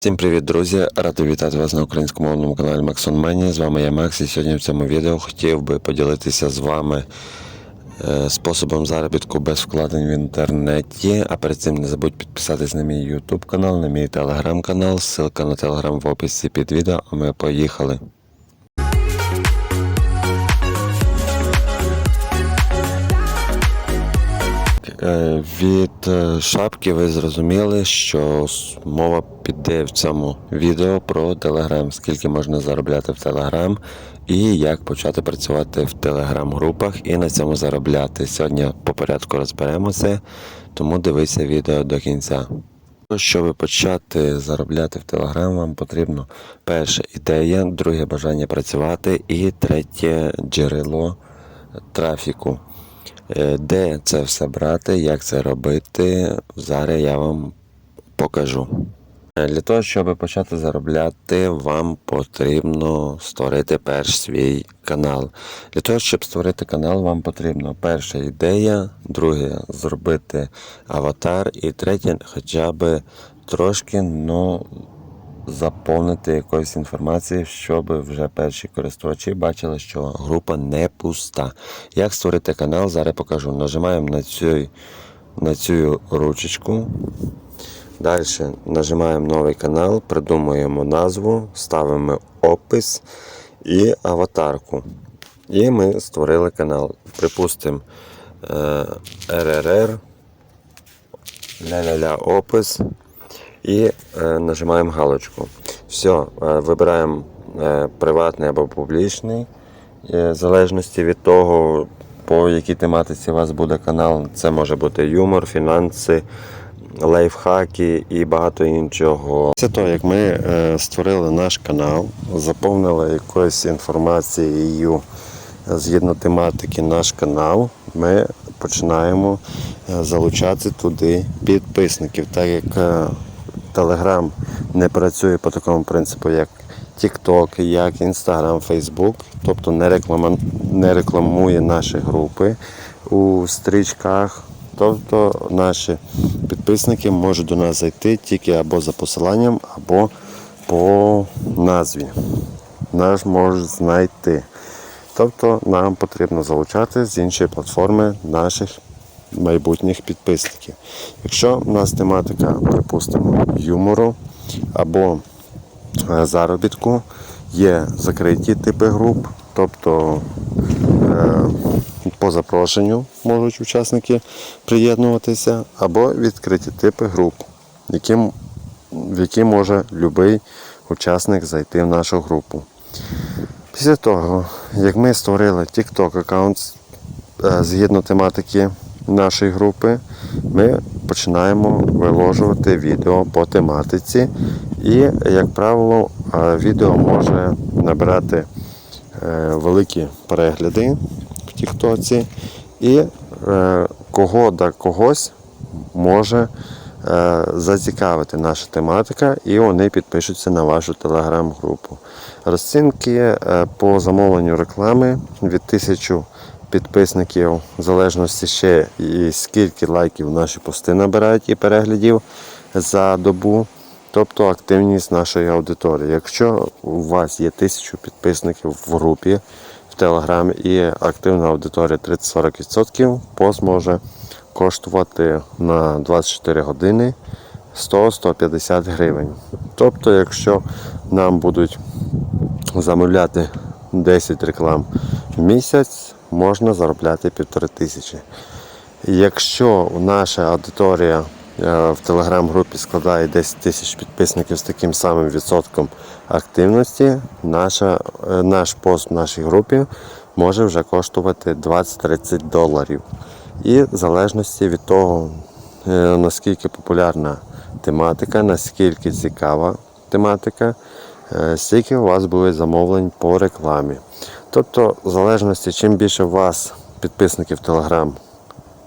Всім привіт, друзі! Радий вітати вас на українськомовному каналі Максон Мені. З вами я Макс, і сьогодні в цьому відео хотів би поділитися з вами е, способом заробітку без вкладень в інтернеті. А перед цим не забудь підписатись на мій YouTube канал, на мій телеграм канал. Ссылка на телеграм в описі під відео. А ми поїхали. Від е, шапки ви зрозуміли, що мова піде в цьому відео про Telegram, скільки можна заробляти в Telegram і як почати працювати в телеграм-групах і на цьому заробляти. Сьогодні по порядку розберемо це, тому дивися відео до кінця. Щоб почати заробляти в Telegram, вам потрібно перше ідея, друге бажання працювати і третє джерело трафіку. Е, Де це все брати, як це робити, зараз я вам покажу. Е, Для того, щоб почати заробляти, вам потрібно створити перш свій канал. Для того, щоб створити канал, вам потрібно перша ідея, друге зробити аватар, і третє хоча б трошки ну, заповнити якоюсь інформацією, щоб вже перші користувачі бачили, що група не пуста. Як створити канал, зараз покажу. Нажимаємо на цю, на цю ручечку. Далі нажимаємо новий канал, придумуємо назву, ставимо опис і аватарку. І ми створили канал. Припустимо е, РРР, ля-ля-ля опис і е, нажимаємо галочку. Все, вибираємо е, приватний або публічний, е, в залежності від того, по якій тематиці у вас буде канал. Це може бути юмор, фінанси, лайфхаки і багато іншого. Після того, як ми створили наш канал, заповнили якоюсь інформацією згідно тематики наш канал, ми починаємо залучати туди підписників, так як Telegram не працює по такому принципу, як TikTok, як Instagram, Facebook, тобто не, реклама, не рекламує наші групи у стрічках. Тобто наші підписники можуть до нас зайти тільки або за посиланням, або по назві. Нас можуть знайти. Тобто нам потрібно залучати з іншої платформи наших майбутніх підписників. Якщо в нас тематика, припустимо, юмору або е, заробітку, є закриті типи груп, тобто е, по запрошенню можуть учасники приєднуватися, або відкриті типи груп, в які може будь-який учасник зайти в нашу групу. Після того, як ми створили TikTok аккаунт е, згідно тематики нашої групи, ми починаємо виложувати відео по тематиці. І, як правило, е, відео може набирати е, великі перегляди в Тіктоці, і е, кого да когось може зацікавити наша тематика, і вони підпишуться на вашу телеграм-групу. Розцінки по замовленню реклами від 1000 підписників, в залежності ще і скільки лайків наші пости набирають і переглядів за добу. Тобто активність нашої аудиторії. Якщо у вас є тисячу підписників в групі в Телеграмі і активна аудиторія 30-40%, пост може коштувати на 24 години 100-150 гривень. Тобто, якщо нам будуть замовляти 10 реклам в місяць, можна заробляти півтори тисячі. Якщо наша аудиторія е, в телеграм-групі складає 10 тисяч підписників з таким самим відсотком активності, наша, е, наш пост в нашій групі може вже коштувати 20-30 доларів. І в залежності від того, е, наскільки популярна тематика, наскільки цікава тематика, стільки у вас буде замовлень по рекламі. Тобто, в залежності, чим більше у вас підписників Telegram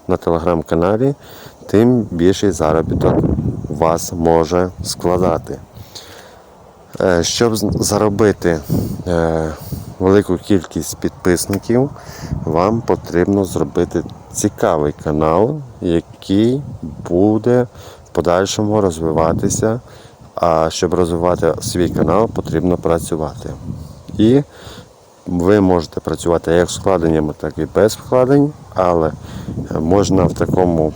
на телеграм-каналі, тим більший заробіток вас може складати. Е, Щоб заробити е, велику кількість підписників, вам потрібно зробити цікавий канал, який буде в подальшому розвиватися А щоб розвивати свій канал, потрібно працювати. І ви можете працювати як з вкладеннями, так і без вкладень, але е, можна в такому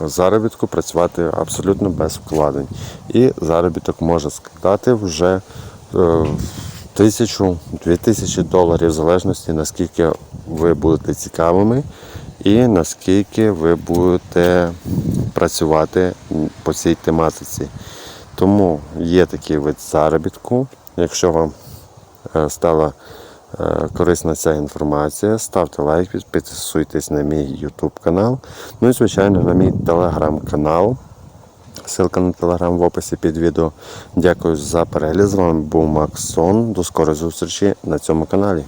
заробітку працювати абсолютно без вкладень. І заробіток може складати вже е, тисячу, дві тисячі доларів, в залежності наскільки ви будете цікавими і наскільки ви будете працювати по цій тематиці. Тому є такий вид заробітку. Якщо вам е, стала е, корисна ця інформація, ставте лайк, підписуйтесь на мій YouTube канал. Ну і, звичайно, на мій телеграм-канал. Ссылка на телеграм в описі під відео. Дякую за перегляд. З вами був Максон. До скорої зустрічі на цьому каналі.